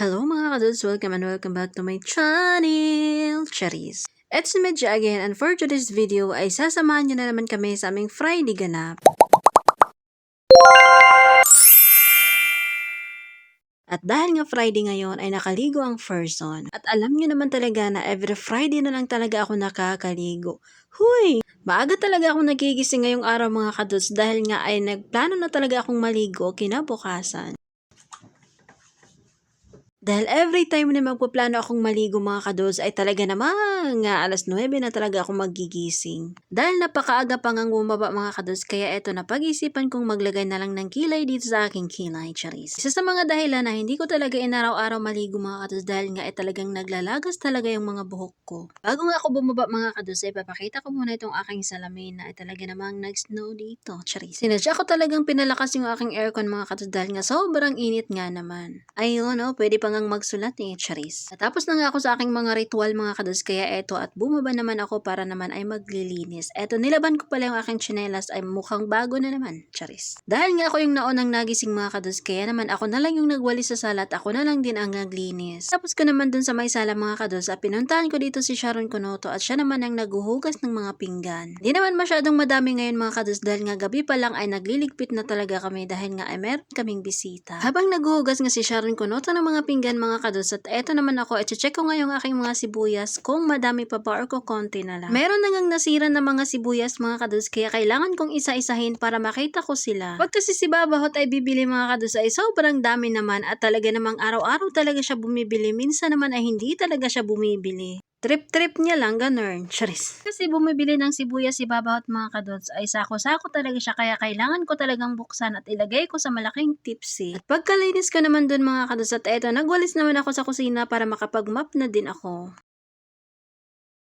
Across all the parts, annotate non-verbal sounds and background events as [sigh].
Hello mga kadudes! Welcome and welcome back to my channel, Cherries. It's Medja again and for today's video ay sasamahan nyo na naman kami sa aming Friday ganap. At dahil nga Friday ngayon ay nakaligo ang person. At alam nyo naman talaga na every Friday na lang talaga ako nakakaligo. Huy! Maaga talaga ako nagigising ngayong araw mga kadudes dahil nga ay nagplano na talaga akong maligo kinabukasan. Dahil every time na magpaplano akong maligo mga kados ay talaga namang nga alas 9 na talaga ako magigising. Dahil napakaaga pa ngang bumaba mga kados kaya eto na pag-isipan kong maglagay na lang ng kilay dito sa aking kilay charis. Isa sa mga dahilan na hindi ko talaga inaraw-araw maligo mga kados dahil nga ay talagang naglalagas talaga yung mga buhok ko. Bago nga ako bumaba mga kados ay papakita ko muna itong aking salamin na ay talaga namang nag-snow dito charis. Sinadya ko talagang pinalakas yung aking aircon mga kados dahil nga sobrang init nga naman. Ayun oh, pwede pa ngang magsulat eh, charis. Natapos na nga ako sa aking mga ritual mga kados kaya eto at bumaba naman ako para naman ay maglilinis. Eto nilaban ko pala yung aking tsinelas ay mukhang bago na naman, charis. Dahil nga ako yung naunang nagising mga kados kaya naman ako na lang yung nagwalis sa sala at ako na lang din ang naglinis. Tapos ko naman dun sa may sala mga kados at pinuntahan ko dito si Sharon Kunoto at siya naman ang naguhugas ng mga pinggan. Di naman masyadong madami ngayon mga kados dahil nga gabi pa lang ay nagliligpit na talaga kami dahil nga ay meron kaming bisita. Habang naguhugas nga si Sharon Kunoto ng mga pinggan mga kados at eto naman ako, i-check ko nga yung aking mga sibuyas kung madami pa ba or kung konti na lang. Meron na ngang nasira na mga sibuyas mga kados kaya kailangan kong isa-isahin para makita ko sila. Pag kasi si Babahot ay bibili mga kados ay sobrang dami naman at talaga namang araw-araw talaga siya bumibili. Minsan naman ay hindi talaga siya bumibili. Trip-trip niya lang, ganun. Charis. Kasi bumibili ng sibuyas si Babahot mga kadots ay sako-sako talaga siya kaya kailangan ko talagang buksan at ilagay ko sa malaking tipsy. At pagkalinis ko naman dun mga kadots at eto, nagwalis naman ako sa kusina para makapag-map na din ako.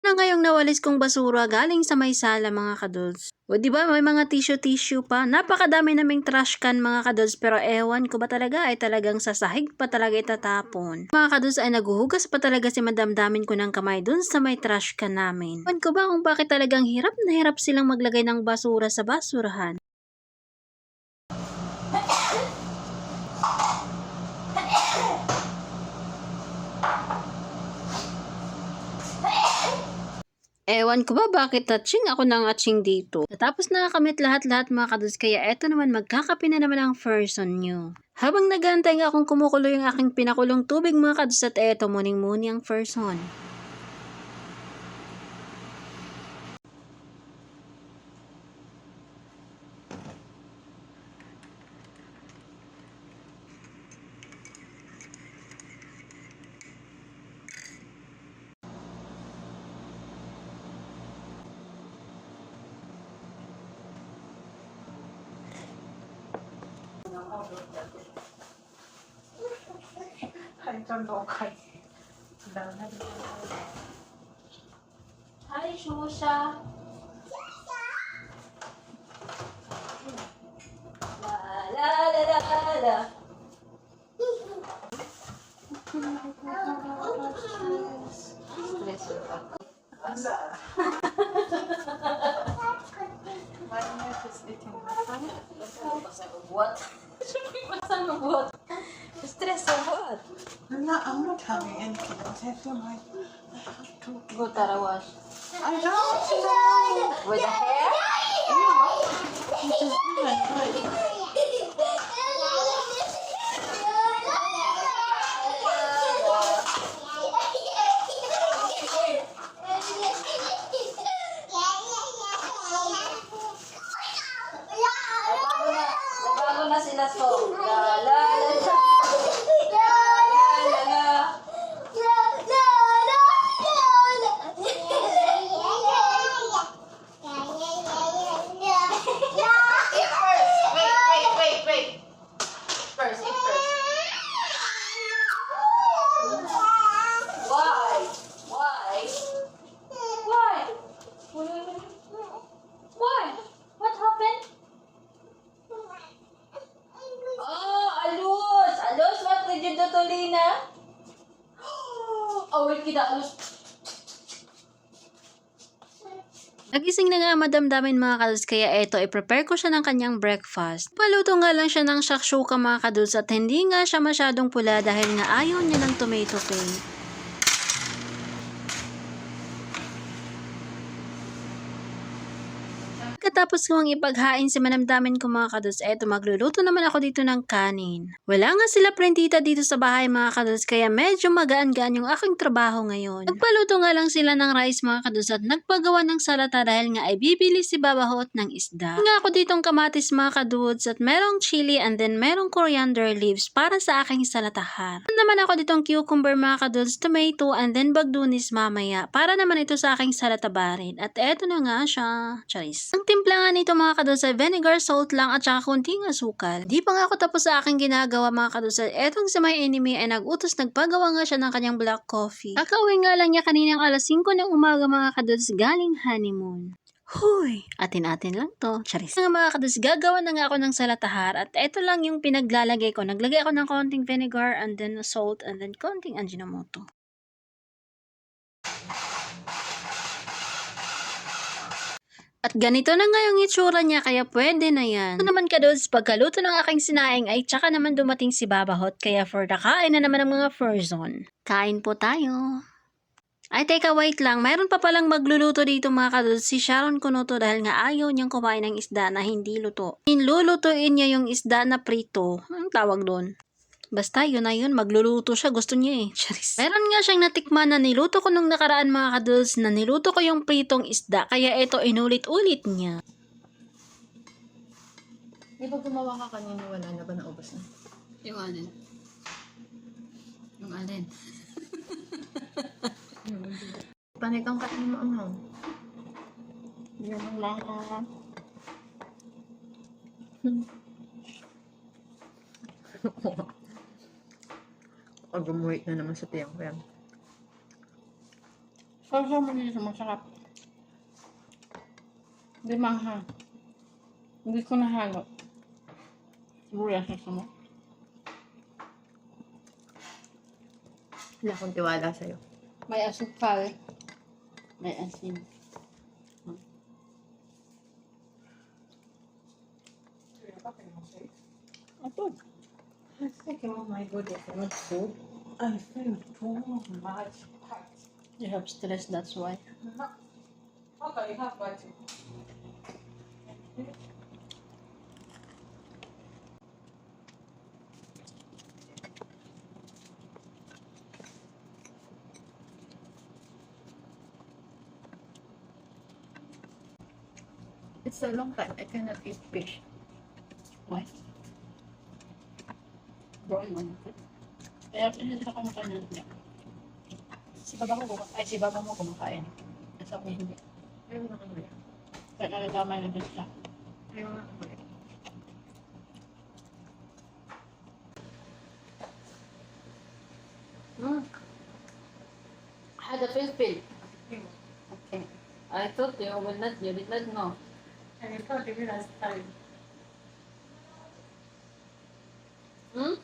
Na ngayong nawalis kong basura galing sa may sala mga kadods. O di ba may mga tissue-tissue pa. Napakadami naming trash can mga kadods pero ewan ko ba talaga ay talagang sa sahig pa talaga itatapon. Mga kadods ay naguhugas pa talaga si madamdamin ko ng kamay dun sa may trash can namin. Ewan ko ba kung bakit talagang hirap na hirap silang maglagay ng basura sa basurahan. Ewan ko ba bakit touching ako ng atching dito. Tapos nakakamit lahat-lahat mga kados kaya eto naman magkakape na naman ang person nyo. Habang nagantay nga akong kumukulo yung aking pinakulong tubig mga kados at eto muning-muni ang person. Hi, Shusha. La la la la la. Stress ka. My nurse is eating my phone. What? I'm not, I'm not having anything. I feel like I have to. Go tarawash. I don't know. With the hair? It is really Nagising na nga madamdamin mga kadudes kaya eto, i-prepare ko siya ng kanyang breakfast. Paluto nga lang siya ng shakshuka mga kadudes at hindi nga siya masyadong pula dahil nga ayaw niya ng tomato paste. Pagkatapos kong ipaghain si manamdamin ko mga kadudes, eto magluluto naman ako dito ng kanin. Wala nga sila printita dito sa bahay mga kadudes, kaya medyo magaan-gaan yung aking trabaho ngayon. Nagpaluto nga lang sila ng rice mga kadudes at nagpagawa ng salata dahil nga ay bibili si babahot ng isda. Nga ako ditong kamatis mga kadudes at merong chili and then merong coriander leaves para sa aking salatahar. Meron naman ako ditong cucumber mga kadudes, tomato and then bagdunis mamaya para naman ito sa aking salatabarin. At eto na nga siya. Charis. Ang timpla nga nito mga kadudes ay vinegar, salt lang at saka kunting asukal. Di pa nga ako tapos sa aking ginagawa mga kadudes. Etong sa my enemy ay nagutos nagpagawa nga siya ng kanyang black coffee. Kakauwi nga lang niya kaninang alas 5 ng umaga mga kadudes galing honeymoon. Huy! Atin-atin lang to. Charis. Nga mga kadus, gagawa na nga ako ng salatahar at ito lang yung pinaglalagay ko. Naglagay ako ng konting vinegar and then salt and then konting Ajinomoto. At ganito na nga yung itsura niya kaya pwede na yan. Ito naman kados, pagkaluto ng aking sinaing ay tsaka naman dumating si Babahot kaya for the kain na naman ng mga Furzon. Kain po tayo. Ay, teka, wait lang. Mayroon pa palang magluluto dito mga kadod. Si Sharon Kunoto dahil nga ayaw niyang kumain ng isda na hindi luto. Inlulutuin niya yung isda na prito. Anong tawag doon? Basta yun na yun, magluluto siya. Gusto niya eh. [laughs] Charis. Meron nga siyang natikman na niluto ko nung nakaraan mga kadods na niluto ko yung pritong isda. Kaya ito inulit-ulit niya. Di ba gumawa ka kanina wala na ba naubos na? Yung alin? Yung alin? [laughs] Panay kang kain mo ang hang. Yung lang. [laughs] Pag umuwi na naman sa tiyang ko yan. Sausaw mo dito, masarap. Hindi manghang. Hindi ko nahalo. Sibuyas sa mo. Wala akong tiwala sa'yo. May asukal. May asin. My goodness, not food. I feel too much hot. You have stress, that's why. Okay, how about you? It's a long time. I cannot eat fish. Why? Na. Kaya hindi ka kumakain ng niya. Si baba ko kumakain. Ay, si baba mo kumakain. At ako hindi. Ayaw na kami. Kaya nalagamay na din siya. Ayaw na kami. Hmm. Had a feel Okay. I thought you would not, you did not know. I thought you last time. Hmm?